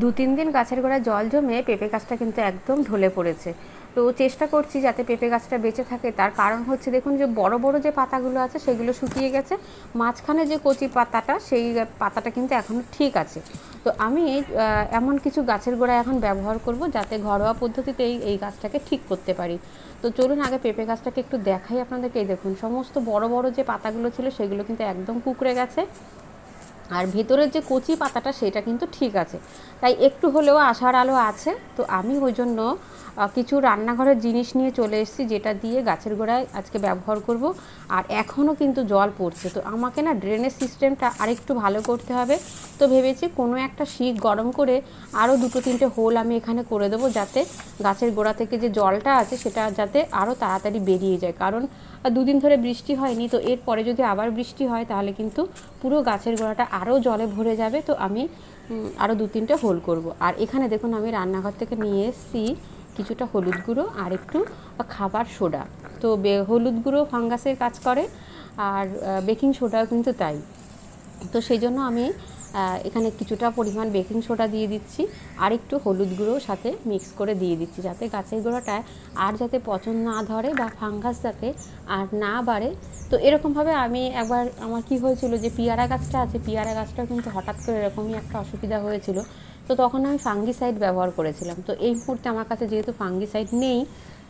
দু তিন দিন গাছের গোড়ায় জল জমে পেঁপে গাছটা কিন্তু একদম ঢলে পড়েছে। তো চেষ্টা করছি যাতে পেঁপে গাছটা বেঁচে থাকে। তার কারণ হচ্ছে, দেখুন যে বড় বড় যে পাতাগুলো আছে, সেগুলো শুকিয়ে গেছে। মাঝখানে যে কচি পাতাটা, সেই পাতাটা কিন্তু এখনও ঠিক আছে। তো আমি এমন কিছু গাছের গোড়া এখন ব্যবহার করব যাতে ঘরোয়া পদ্ধতিতে এই এই গাছটাকে ঠিক করতে পারি। তো চলুন আগে পেঁপে গাছটাকে একটু দেখাই আপনাদেরকে। এই দেখুন, সমস্ত বড় বড় যে পাতাগুলো ছিল, সেগুলো কিন্তু একদম কুকড়ে গেছে। আর ভেতরের যে কচি পাতাটা, সেটা কিন্তু ঠিক আছে। তাই একটু হলেও আশার আলো আছে। তো আমি ওই জন্য কিছু রান্নাঘরের জিনিস নিয়ে চলে এসেছি, যেটা দিয়ে গাছের গোড়ায় আজকে ব্যবহার করব। আর এখনও কিন্তু জল পড়ছে। তো আমাকে না ড্রেনের সিস্টেমটা আরেকটু ভালো করতে হবে। তো ভেবেছি কোনো একটা শিক গরম করে আরও দুটো, তিনটে হোল আমি এখানে করে দেবো, যাতে গাছের গোড়া থেকে যে জলটা আছে, সেটা যাতে আরও তাড়াতাড়ি বেরিয়ে যায়। কারণ দুদিন ধরে বৃষ্টি হয়নি, তো এরপরে যদি আবার বৃষ্টি হয়, তাহলে কিন্তু পুরো গাছের গোড়াটা আরও জলে ভরে যাবে। তো আমি আরও দু তিনটে হোল করব। আর এখানে দেখুন, আমি রান্নাঘর থেকে নিয়ে এসেছি কিছুটা হলুদ গুঁড়ো আর একটু খাবার সোডা। তো হলুদ গুঁড়ো ফাঙ্গাসের কাজ করে, আর বেকিং সোডাও কিন্তু তাই। তো সেই জন্য আমি এখানে কিছুটা পরিমাণ বেকিং সোডা দিয়ে দিচ্ছি, আর একটু হলুদ গুঁড়ো সাথে মিক্স করে দিয়ে দিচ্ছি, যাতে গাছের গোড়াটায় আর যাতে পচন না ধরে বা ফাঙ্গাস যাতে আর না বাড়ে। তো এরকমভাবে আমি একবার, আমার কি হয়েছিল যে পিয়ারা গাছটা আছে, পিয়ারা গাছটা কিন্তু হঠাৎ করে এরকমই একটা অসুবিধা হয়েছিল। তো তখন আমি ফাঙ্গিসাইড ব্যবহার করেছিলাম। তো এই মুহূর্তে আমার কাছে যেহেতু ফাঙ্গিসাইড নেই,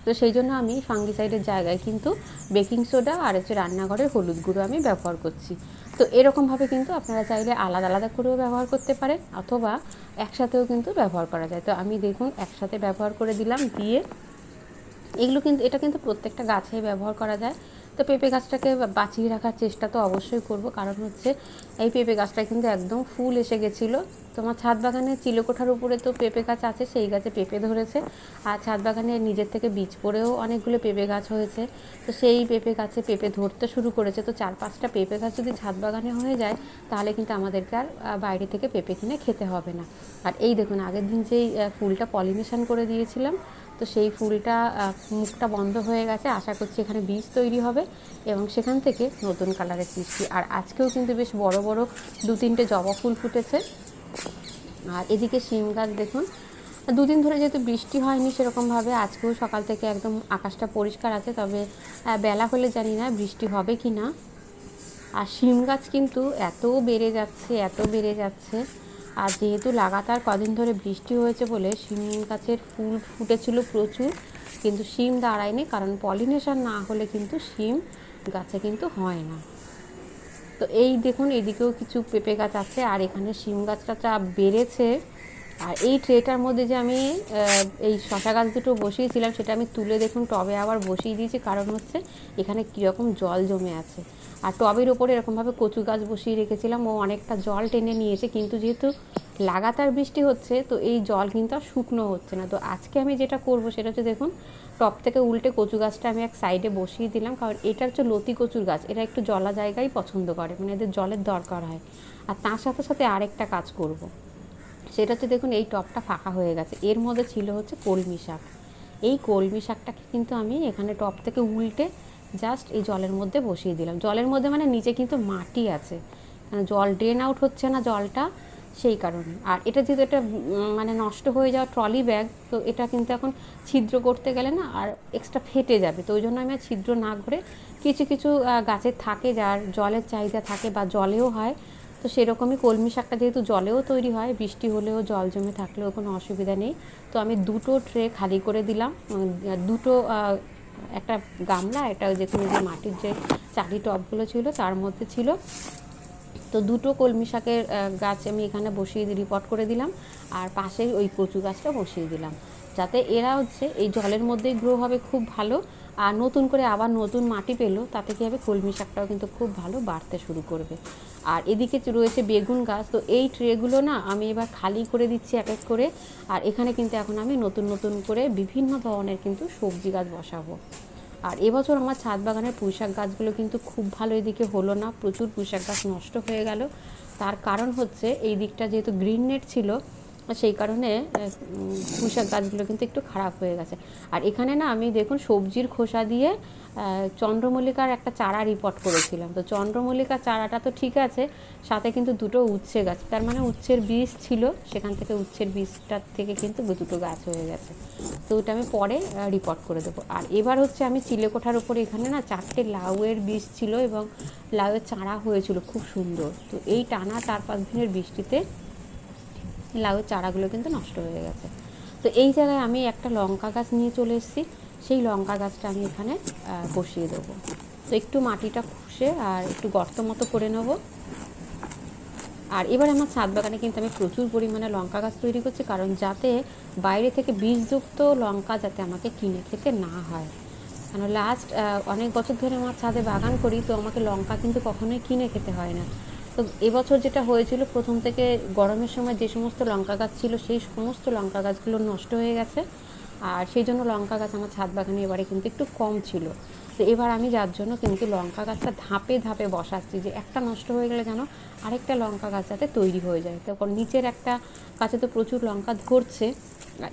তো সেই জন্য আমি ফাঙ্গিসাইডের জায়গায় কিন্তু বেকিং সোডা আর হচ্ছে রান্নাঘরের হলুদ গুঁড়ো আমি ব্যবহার করছি। তো এরকমভাবে কিন্তু আপনারা চাইলে আলাদা আলাদা করেও ব্যবহার করতে পারেন, অথবা একসাথেও কিন্তু ব্যবহার করা যায়। তো আমি দেখুন, একসাথে ব্যবহার করে দিলাম, দিয়ে এগুলো কিন্তু, এটা কিন্তু প্রত্যেকটা গাছে ব্যবহার করা যায়। তো পেঁপে গাছটাকে বাঁচিয়ে রাখার চেষ্টা তো অবশ্যই করব। কারণ হচ্ছে এই পেঁপে গাছটা কিন্তু একদম ফুল এসে গেছিল। তোমার ছাদ বাগানে চিলেকোঠার উপরে তো পেঁপে গাছ আছে, সেই গাছে পেঁপে ধরেছে। আর ছাদ বাগানে নিজের থেকে বীজ পড়েও অনেকগুলো পেঁপে গাছ হয়েছে। তো সেই পেঁপে গাছে পেঁপে ধরতে শুরু করেছে। তো চার পাঁচটা পেঁপে গাছ যদি ছাদ বাগানে হয়ে যায়, তাহলে কিন্তু আমাদেরকে আর বাইরে থেকে পেঁপে কিনে খেতে হবে না। আর এই দেখুন, আগের দিন যেই ফুলটা পলিনেশন করে দিয়েছিলাম তো সেই ফুলটা মুখটা বন্ধ হয়ে গেছে। আশা করছি এখানে বীজ তৈরি হবে এবং সেখান থেকে নতুন কালারের সৃষ্টি। আর আজকেও কিন্তু বেশ বড় বড় দু তিনটে জবা ফুল ফুটেছে। আর এদিকে শিম গাছ দেখুন। দুদিন ধরে যেহেতু বৃষ্টি হয়নি সেরকমভাবে, আজকেও সকাল থেকে একদম আকাশটা পরিষ্কার আছে, তবে বেলা হলে জানি না বৃষ্টি হবে কি না আর শিম গাছ কিন্তু এত বেড়ে যাচ্ছে, এত বেড়ে যাচ্ছে। আর যেহেতু লাগাতার কদিন ধরে বৃষ্টি হয়েছে বলে শিম গাছের ফুল ফুটেছিল প্রচুর, কিন্তু শিম দাঁড়ায়নি কারণ পলিনেশন না হলে কিন্তু শিম গাছে কিন্তু হয় না। তো এই দেখুন, এদিকেও কিছু পেঁপে গাছ আছে আর এখানে শিম গাছটা বেড়েছে আর এই ট্রেটার মধ্যে যে আমি এই শশা গাছ দুটো বসিয়েছিলাম, সেটা আমি তুলে দেখুন, টবে আবার বসিয়ে দিয়েছি। কারণ হচ্ছে, এখানে কীরকম জল জমে আছে। আর টবের ওপরে এরকমভাবে কচু গাছ বসিয়ে রেখেছিলাম। ও অনেকটা জল টেনে নিয়েছে, কিন্তু যেহেতু লাগাতার বৃষ্টি হচ্ছে, তো এই জল কিন্তু আর শুকনো হচ্ছে না। তো আজকে আমি যেটা করব, সেটা হচ্ছে দেখুন টপ থেকে উল্টে কচু গাছটা আমি এক সাইডে বসিয়ে দিলাম। কারণ এটা হচ্ছে লতি কচুর গাছ, এটা একটু জলা জায়গায় পছন্দ করে মানে এদের জলের দরকার হয়। আর তার সাথে সাথে আরেকটা কাজ করব। সেটা হচ্ছে দেখুন, এই টপটা ফাঁকা হয়ে গেছে। এর মধ্যে ছিল হচ্ছে কলমি শাক। এই কলমি শাকটাকে কিন্তু আমি এখানে টপ থেকে উল্টে জাস্ট এই জলের মধ্যে বসিয়ে দিলাম। জলের মধ্যে মানে নিচে কিন্তু মাটি আছে। জল ড্রেন আউট হচ্ছে না জলটা সেই কারণে। আর এটা যেহেতু এটা মানে নষ্ট হয়ে যাওয়া ট্রলি ব্যাগ তো এটা কিন্তু এখন ছিদ্র করতে গেলে না আর এক্সট্রা ফেটে যাবে। তো ওই জন্য আমি আর ছিদ্র না করে কিছু কিছু গাছের থাকে যার জলের চাহিদা থাকে বা জলেও হয় তো সেরকমই কলমি শাকটা যেহেতু জলেও তৈরি হয়, বৃষ্টি হলেও জল জমে থাকলেও কোনো অসুবিধা নেই। তো আমি দুটো ট্রে খালি করে দিলাম। দুটো একটা গামলা এটা যেখানে যে মাটির যে চারি টবগুলো ছিল তার মধ্যে ছিল। তো দুটো কলমি শাকের গাছ আমি এখানে বসিয়ে রিপোর্ট করে দিলাম। আর পাশে ওই কচু গাছটা বসিয়ে দিলাম। যাতে এরা হচ্ছে এই জলের মধ্যেই গ্রো হবে খুব ভালো। আর নতুন করে আবার নতুন মাটি পেল, তাতে কী হবে? কলমি শাকটাও কিন্তু খুব ভালো বাড়তে শুরু করবে। আর এদিকে রয়েছে বেগুন গাছ, তো এই ট্রেগুলো না আমি এবার খালি করে দিচ্ছি এক এক করে। আর এখানে কিন্তু এখন আমি নতুন নতুন করে বিভিন্ন ধরনের কিন্তু সবজি গাছ বসাবো। আর এবছর আমার ছাদ বাগানের পুঁইশাক গাছগুলো কিন্তু খুব ভালো এদিকে হলো না, প্রচুর পুঁইশাক গাছ নষ্ট হয়ে গেল। তার কারণ হচ্ছে এই দিকটা যেহেতু গ্রিন নেট ছিল সেই কারণে পুঁই শাক গাছগুলো কিন্তু একটু খারাপ হয়ে গেছে। আর এখানে না, আমি দেখুন সবজির খোসা দিয়ে চন্দ্রমল্লিকার একটা চারা রিপোর্ট করেছিলাম। তো চন্দ্রমল্লিকার চারাটা তো ঠিক আছে, সাথে কিন্তু দুটো উচ্ছে গাছ। তার মানে উচ্ছের বীজ ছিল, সেখান থেকে উচ্ছের বীজটার থেকে কিন্তু দুটো গাছ হয়ে গেছে। তো ওটা আমি পরে রিপোর্ট করে দেবো। আর এবার হচ্ছে আমি চিলেকোঠার উপরে এখানে না চারটে লাউয়ের বীজ ছিল এবং লাউয়ের চারা হয়েছিল, খুব সুন্দর। তো এই টানা চার পাঁচ দিনের বৃষ্টিতে লাউয়ের চারাগুলো কিন্তু নষ্ট হয়ে গেছে। তো এই জায়গায় আমি একটা লঙ্কা গাছ নিয়ে চলে এসেছি। সেই লঙ্কা গাছটা আমি এখানে বসিয়ে দেবো। তো একটু মাটিটা খুশে আর একটু গর্ত মতো করে নেব। আর এবার আমার ছাদ বাগানে কিন্তু আমি প্রচুর পরিমাণে লঙ্কা গাছ তৈরি করছি, কারণ যাতে বাইরে থেকে বীজযুক্ত লঙ্কা যাতে আমাকে কিনে খেতে না হয়। কারণ লাস্ট অনেক বছর ধরে আমার ছাদে বাগান করি, তো আমাকে লঙ্কা কিন্তু কখনোই কিনে খেতে হয় না। তো এবছর যেটা হয়েছিল, প্রথম থেকে গরমের সময় যে সমস্ত লঙ্কা গাছ ছিল, সেই সমস্ত লঙ্কা গাছগুলো নষ্ট হয়ে গেছে। আর সেই জন্য লঙ্কা গাছ আমার ছাদ বাগানে এবারে কিন্তু একটু কম ছিল। তো এবার আমি যার জন্য কিন্তু লঙ্কা গাছটা ধাপে ধাপে বসাচ্ছি যে একটা নষ্ট হয়ে গেলে যেন আরেকটা লঙ্কা গাছ যাতে তৈরি হয়ে যায়। তখন নিচের একটা গাছে তো প্রচুর লঙ্কা ধরছে।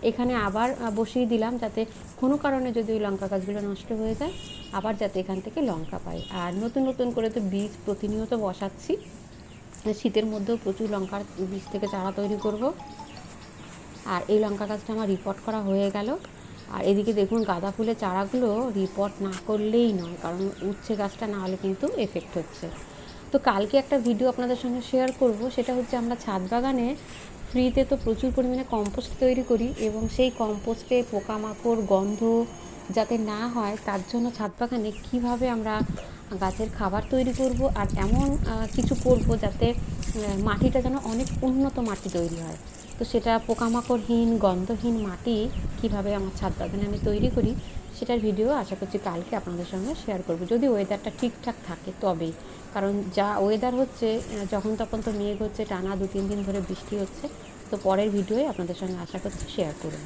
এখানে আবার বসিয়ে দিলাম যাতে কোনো কারণে যদি ওই লঙ্কা গাছগুলো নষ্ট হয়ে যায়, আবার যাতে এখান থেকে লঙ্কা পাই। আর নতুন নতুন করে তো বীজ প্রতিনিয়ত বসাচ্ছি। শীতের মধ্যেও প্রচুর লঙ্কার বীজ থেকে চারা তৈরি করব। আর এই লঙ্কা গাছটা আমার রিপোর্ট করা হয়ে গেল। আর এদিকে দেখুন, গাঁদা ফুলের চারাগুলো রিপোর্ট না করলেই নয়, কারণ উচ্ছে গাছটা না হলে কিন্তু এফেক্ট হচ্ছে। তো কালকে একটা ভিডিও আপনাদের সঙ্গে শেয়ার করব, সেটা হচ্ছে আমরা ছাদ বাগানে ফ্রিতে তো প্রচুর পরিমাণে কম্পোস্ট তৈরি করি এবং সেই কম্পোস্টে পোকামাকড়, গন্ধ যাতে না হয়, তার জন্য ছাদ বাগানে কীভাবে আমরা গাছের খাবার তৈরি করব আর এমন কিছু করব যাতে মাটিটা যেন অনেক উন্নত মাটি তৈরি হয়। তো সেটা পোকামাকড়হীন, গন্ধহীন মাটি কীভাবে আমার ছাদ বাগানে আমি তৈরি করি, সেটার ভিডিও আশা করছি কালকে আপনাদের সঙ্গে শেয়ার করব। যদি ওয়েদারটা ঠিকঠাক থাকে তবেই। কারণ যা ওয়েদার হচ্ছে যখন তখন তো মেঘ হচ্ছে, টানা দু তিন দিন ধরে বৃষ্টি হচ্ছে, তো পরের ভিডিওয়ে আপনাদের সঙ্গে আশা করছি শেয়ার করব।